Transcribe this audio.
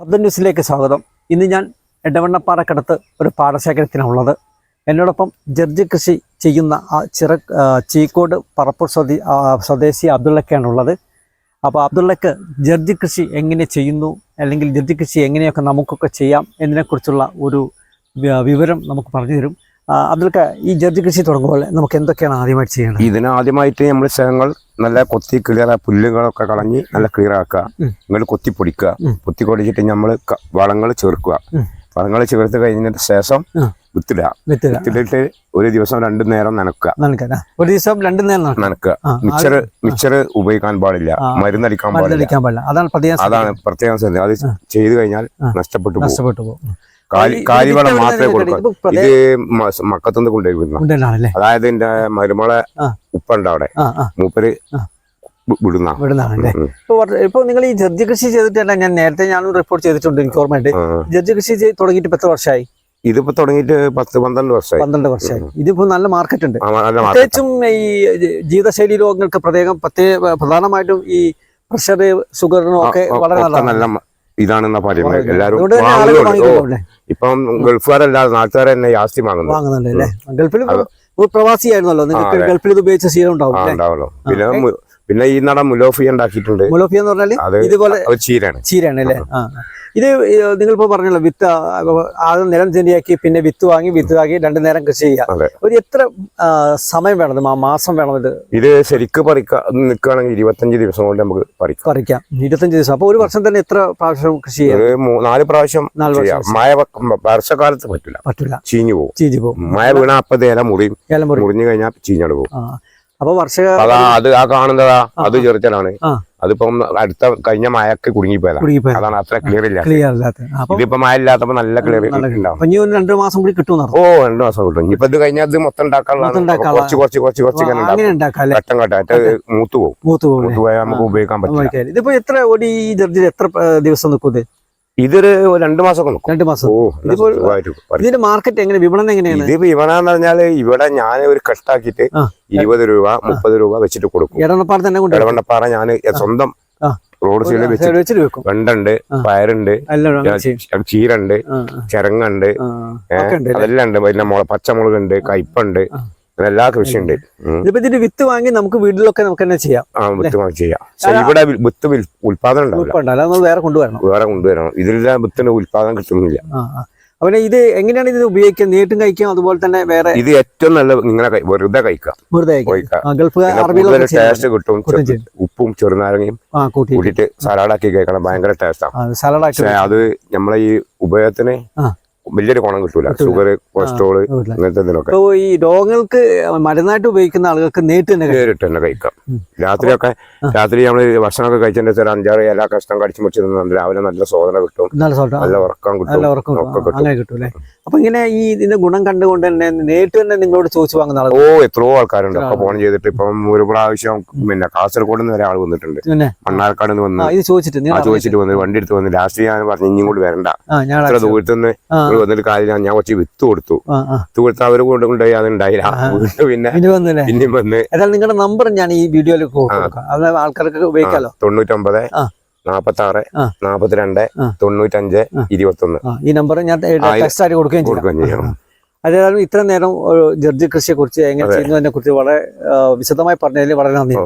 ശബ്ദ ന്യൂസിലേക്ക് സ്വാഗതം. ഇന്ന് ഞാൻ എടവണ്ണപ്പാറക്കടുത്ത് ഒരു പാടശേഖരത്തിനുള്ളത് എന്നോടൊപ്പം ജർജി കൃഷി ചെയ്യുന്ന ആ ചിറ ചീക്കോട് പറപ്പൂർ സ്വദേ സ്വദേശി അബ്ദുള്ളക്കാണ് ഉള്ളത് അപ്പോൾ അബ്ദുള്ളക്ക് ജർജി കൃഷി എങ്ങനെ ചെയ്യുന്നു? അല്ലെങ്കിൽ ജർജി കൃഷി എങ്ങനെയൊക്കെ നമുക്കൊക്കെ ചെയ്യാം? എന്നതിനെക്കുറിച്ചുള്ള ഒരു വിവരം നമുക്ക് പറഞ്ഞു തരും. അബ്ദുൽക്ക ഈ ജർജി കൃഷി തുടങ്ങുമ്പോൾ നമുക്ക് എന്തൊക്കെയാണ് ആദ്യമായിട്ട് ചെയ്യേണ്ടത്? ഇതിന് ആദ്യമായിട്ട് നമ്മൾ ശേഖങ്ങൾ നല്ല കൊത്തി ക്ലിയർ പുല്ലുകളൊക്കെ കളഞ്ഞ് നല്ല ക്ലിയർ ആക്കുക. എന്നിട്ട് നിങ്ങൾ കൊത്തി പൊടിക്കുക. കൊത്തി പൊടിച്ചിട്ട് നമ്മൾ വളങ്ങൾ ചേർക്കുക. വളങ്ങൾ ചേർത്ത് കഴിഞ്ഞതിന് ശേഷം. വിത്തിടുക. വിത്തിട്ടിട്ട് ഒരു ദിവസം രണ്ടു നേരം നനക്കുക. ഒരു ദിവസം രണ്ടു നേരം നനക്കുക. മിക്സർ മിക്സർ ഉപയോഗിക്കാൻ പാടില്ല. മരുന്നടിക്കാൻ പാടില്ല. അതാണ് പ്രത്യേകം ശ്രദ്ധ. അത് ചെയ്തു കഴിഞ്ഞാൽ നഷ്ടപ്പെട്ടു നഷ്ടപ്പെട്ടു പോകും. കാലിവളം മാത്രമേ കൊടുക്കൂ. ഇത് മക്കത്തുനിന്ന് കൊണ്ടുവരുന്ന. അതായത് എന്റെ മരുമോളെ ആ. ഉപ്പുണ്ട് അവിടെ. മൂപ്പര്. ഇപ്പൊ നിങ്ങൾ ഈ ജർജി കൃഷി ചെയ്തിട്ടല്ല ഞാൻ നേരത്തെ ഞാനും റിപ്പോർട്ട് ചെയ്തിട്ടുണ്ട് എനിക്ക് ഓർമ്മയുണ്ട്. ജർജി കൃഷി ചെയ്ത് തുടങ്ങിയിട്ട് പത്ത് എത്ര വർഷമായി? ഇതിപ്പോ തുടങ്ങിയിട്ട് പത്ത് പന്ത്രണ്ട് വർഷമായി. പന്ത്രണ്ട് വർഷമായി. ഇതിപ്പോ നല്ല മാർക്കറ്റ് ഉണ്ട്. പ്രത്യേകിച്ചും ഈ ജീവിതശൈലി രോഗങ്ങൾക്ക് പ്രത്യേകം പ്രത്യേക പ്രധാനമായിട്ടും ഈ പ്രഷർ ഷുഗറിനും ഒക്കെ വളരെ നല്ല ഇതാണെന്നാ പറയുന്നത്. വാങ്ങിക്കുന്നുണ്ട്. ഇപ്പം ഗൾഫുകാരല്ലാതെ നാട്ടുകാരെ തന്നെ ആസ്തി വാങ്ങുന്നു. വാങ്ങുന്നുണ്ട് ഗൾഫിൽ പ്രവാസിയായിരുന്നല്ലോ. നിങ്ങൾക്ക് ഗൾഫിൽ ഇത് ഉപയോഗിച്ച ശീലം ഉണ്ടാവും പിന്നെ പിന്നെ ഈ നട മുലോഫിയ ഉണ്ടാക്കിയിട്ടുണ്ട്. മുലോഫിയ എന്ന് പറഞ്ഞാൽ അത് ഇതുപോലെ ചീരാണ് ചീരാണ് ചീരയാണ് അല്ലേ. ഇത് നിങ്ങളിപ്പോ പറഞ്ഞല്ലോ വിത്ത് ആദ്യം നിലം ചെണ്ടിയാക്കി പിന്നെ വിത്ത് വാങ്ങി വിത്ത് വാങ്ങി രണ്ടു നേരം കൃഷി ചെയ്യാം ഒരു എത്ര സമയം വേണം ഇത്? മാസം വേണം ഇത്? ഇത് ശരിക്ക് പറിക്കാം നിൽക്കുകയാണെങ്കിൽ ഇരുപത്തഞ്ച് ദിവസം കൊണ്ട് നമുക്ക് പറിക്കാം. പറിക്കാം. ഇരുപത്തഞ്ച് ദിവസം. അപ്പൊ ഒരു വർഷം തന്നെ എത്ര പ്രാവശ്യം കൃഷി ചെയ്യാം? നാല് പ്രാവശ്യം നാല് വർഷം മഴ വർഷക്കാലത്ത് പറ്റില്ല പറ്റില്ല ചീഞ്ഞു പോകും. ചീഞ്ഞു പോകും. മഴ വീണാ അപ്പൊ ഇല മുറിയും. മുറിഞ്ഞു കഴിഞ്ഞാൽ ചീഞ്ഞോട് പോകും. അപ്പൊ വർഷക അതാ അത് ആ കാണുന്നതാ. അത് ചെറുച്ചലാണ് അതിപ്പം അടുത്ത കഴിഞ്ഞ മഴക്ക് കുടുങ്ങിപ്പോയതാ. കുടുങ്ങിപ്പോയി അതാണ് അത്ര ക്ലിയർ ഇല്ല ക്ലിയർ ഇതിപ്പോ മഴ ഇല്ലാത്തപ്പോ നല്ല ക്ലിയർ ഉണ്ടാവും. രണ്ടു മാസം കൂടി കിട്ടും ഓ രണ്ടു മാസം കിട്ടും. ഇനിയിപ്പോ ഇത് കഴിഞ്ഞാൽ ഇത് മൊത്തം ഉണ്ടാക്കാനുള്ളതാണ്. ഉണ്ടാക്കാനുള്ള- കുറച്ച് കുറച്ച് കുറച്ച് കുറച്ച് ഘട്ടം ഘട്ടം. മറ്റേ മൂത്ത് പോകും മൂത്ത് പോകും മൂത്ത് പോയാൽ നമുക്ക് ഉപയോഗിക്കാൻ പറ്റും ഇതിപ്പോ എത്ര ഒരു ഈ ജർജിൽ എത്ര ദിവസം നിൽക്കും ഇതൊരു രണ്ടു മാസമൊക്കെ നിൽക്കും. രണ്ട് മാസം. ഇതിന്റെ മാർക്കറ്റ് എങ്ങനെ? വിപണനം എങ്ങനെയാണ്? ഇത് വിപണനം എന്ന് പറഞ്ഞാൽ ഇവിടെ ഞാൻ ഒരു കഷ്ടാക്കിയിട്ട് ആ. ഇരുപത് രൂപ മുപ്പത് രൂപ വെച്ചിട്ട് കൊടുക്കും. ഇടവണ്ണപ്പാറ തന്നെ കൊണ്ട് ഇടവണ്ണപ്പാറ ഞാൻ സ്വന്തം റോഡ് സൈഡിൽ വെച്ച് വെച്ചിട്ട് വെക്കും. വെണ്ടുണ്ട് പയറുണ്ട് ചീരണ്ട് ചിരങ്ങുണ്ട്. ഉണ്ട്? അതെല്ലാം ഉണ്ട്. പിന്നെ പച്ചമുളക് പച്ചമുളകുണ്ട് കയ്പുണ്ട് എല്ലാ കൃഷിയും ഉണ്ട് ഇതിപ്പോ ഇതിന്റെ വിത്ത് വാങ്ങി നമുക്ക് വീട്ടിലൊക്കെ നമുക്ക് തന്നെ ചെയ്യാം. ആ വിത്ത് വാങ്ങി ചെയ്യാം. ഇവിടെ വിത്ത് ഉത്പാദനം ഉൽപാദനം ഉണ്ടാവില്ല. വേറെ കൊണ്ടുവരണം. വേറെ കൊണ്ടുവരണം. ഇതിലെല്ലാം വിത്തിന് ഉൽപാദനം കിട്ടുന്നില്ല. അവനെ അപ്പൊ ഇത് എങ്ങനെയാണ് ഇത് ഉപയോഗിക്കുക? നേരിട്ടും കഴിക്കാം? അതുപോലെ തന്നെ വേറെ ഇത് ഏറ്റവും നല്ല നിങ്ങളെ വെറുതെ കഴിക്കാം വെറുതെ. ടേസ്റ്റ് കിട്ടും. ഉപ്പും ചെറുനാരങ്ങയും കൂട്ടിയിട്ട് സലാഡാക്കി കഴിക്കണം. ഭയങ്കര ടേസ്റ്റാണ് സലാഡായിട്ട് പക്ഷെ അത് നമ്മളെ ഈ ഉപയോഗത്തിന്. വലിയൊരു ഗുണം കിട്ടൂല. Sugar cholesterol. അങ്ങനത്തെ ഈ രോഗങ്ങൾക്ക് മരുന്നായിട്ട് ഉപയോഗിക്കുന്ന ആളുകൾക്ക് നേരിട്ട് തന്നെ. നേരിട്ട് തന്നെ കഴിക്കാം. രാത്രിയൊക്കെ. രാത്രി നമ്മൾ ഭക്ഷണമൊക്കെ കഴിച്ചതിന്റെ ഒരു അഞ്ചാറ് എല്ലാ കഷ്ണം കടിച്ചു മുറിച്ചിരുന്നുണ്ട് രാവിലെ നല്ല സോദന കിട്ടും. നല്ല ഉറക്കം കിട്ടും. നല്ല ഉറക്കം അങ്ങനെ കിട്ടും. അല്ലേ അപ്പൊ ഇങ്ങനെ ഈ ഇതിന്റെ ഗുണം കണ്ടുകൊണ്ട് തന്നെ നേരിട്ട് തന്നെ നിങ്ങളോട് ചോദിച്ചു വാങ്ങുന്ന ആളുകൾ ഓ എത്രയോ ആൾക്കാരുണ്ട്. അപ്പൊ ഫോൺ ചെയ്തിട്ട് ഇപ്പം ഒരു പ്രാവശ്യം പിന്നെ കാസർഗോഡ് നിന്ന് ഒരാൾ വന്നിട്ടുണ്ട്. മണ്ണാർക്കാട് നിന്ന് വന്ന്. ചോദിച്ചിട്ട്. ചോദിച്ചിട്ട് വന്ന് വണ്ടി എടുത്ത് വന്ന് ലാസ്റ്റ് ഞാൻ പറഞ്ഞു ഇനിയും കൂടി വരണ്ട. ഇത്ര ദൂരത്ത് നിങ്ങൾ വന്നിട്ട് കാര്യം ഞാൻ കുറച്ച് വിത്ത് കൊടുത്തു. വിത്ത് കൊടുത്ത് അവർ കൊണ്ട് കൊണ്ടുപോയി അതുണ്ടായില്ല. പിന്നെ പിന്നെയും വന്ന് നിങ്ങളുടെ നമ്പർ ഞാൻ ഈ വീഡിയോയിൽ ആൾക്കാർക്ക് ഉപയോഗിക്കാലോ? തൊണ്ണൂറ്റൊമ്പത്. നാപ്പത്തി ആറ്. നാപ്പത്തിരണ്ട് തൊണ്ണൂറ്റഞ്ച് ഇരുപത്തി ഇരുപത്തൊന്ന്. ഈ നമ്പർ ഞാൻ ടെക്സ്റ്റ് ആയിട്ട് കൊടുക്കുകയും ചെയ്യാം. കൊടുക്കുകയും ചെയ്യാം. അതേതായാലും ഇത്ര നേരം ജർജി കൃഷിയെ കുറിച്ച് എങ്ങനെ. ചെയ്യുന്നതിനെ കുറിച്ച് വളരെ വിശദമായി പറഞ്ഞതിൽ വളരെ നന്ദി.